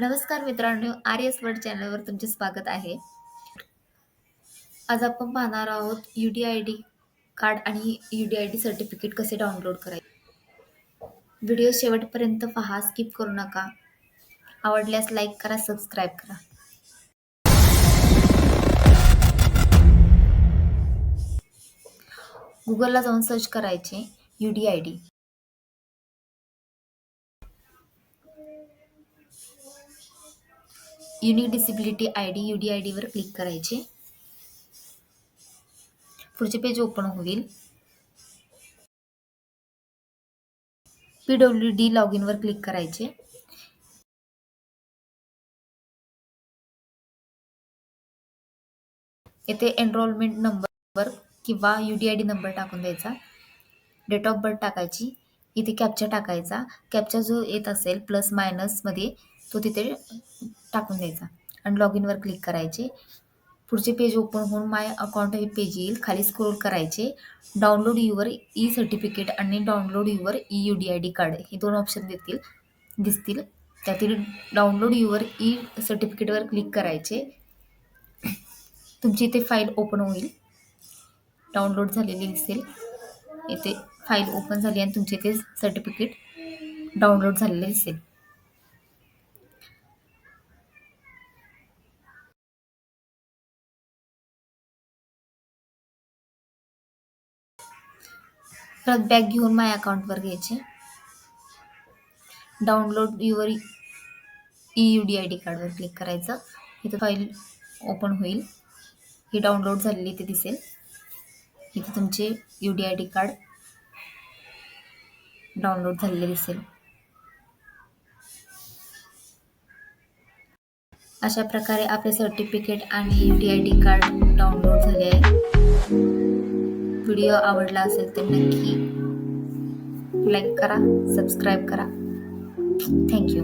नमस्कार मित्रांनो R S word चॅनलवर तुमचे स्वागत आहे. आज आपण पाहणार आहोत U D I D card आणि U D I D certificate कसे डाउनलोड करायचे. व्हिडिओ शेवटपर्यंत पहा स्किप करू नका. आवडल्यास लाईक करा सबस्क्राईब करा. गुगलला जाऊन सर्च करायचे U D I D unique disability I D U D I डीवर क्लिक करायचे. पुढचे पेज ओपन होईल. पी डब्ल्यू डी लॉग इनवर क्लिक करायचे. येथे एनरोलमेंट नंबर किंवा U D I D number टाकून द्यायचा. डेट ऑफ बर्थ टाकायची. इथे कॅप्चा टाकायचा. कॅप्चा जो येत असेल प्लस मायनसमध्ये तो तिथे टाकून द्यायचा. आणि लॉग इनवर क्लिक करायचे. पुढचे पेज ओपन होऊन माय अकाउंट हे पेज येईल. खाली स्क्रोल करायचे. डाउनलोड युवर ई सर्टिफिकेट आणि download your E U D I D card हे दोन ऑप्शन देतील दिसतील. त्यातील डाउनलोड युवर ई सर्टिफिकेटवर क्लिक करायचे. तुमची इथे फाईल ओपन होईल. डाउनलोड झालेली दिसेल. इथे फाईल ओपन झाली आणि तुमचे इथे सर्टिफिकेट डाउनलोड झालेले दिसेल. परत बॅग घेऊन माय अकाउंटवर घ्यायचे. Download your E U D I D कार्डवर क्लिक करायचं. इथं फाईल ओपन होईल. ही डाउनलोड झालेली इथे दिसेल. इथे तुमचे U D I D card download झालेले दिसेल. अशा प्रकारे आपले सर्टिफिकेट आणि U D I D card download झाले आहे. व्हिडिओ आवडला असेल तर नक्की लाईक करा सबस्क्राईब करा. थँक्यू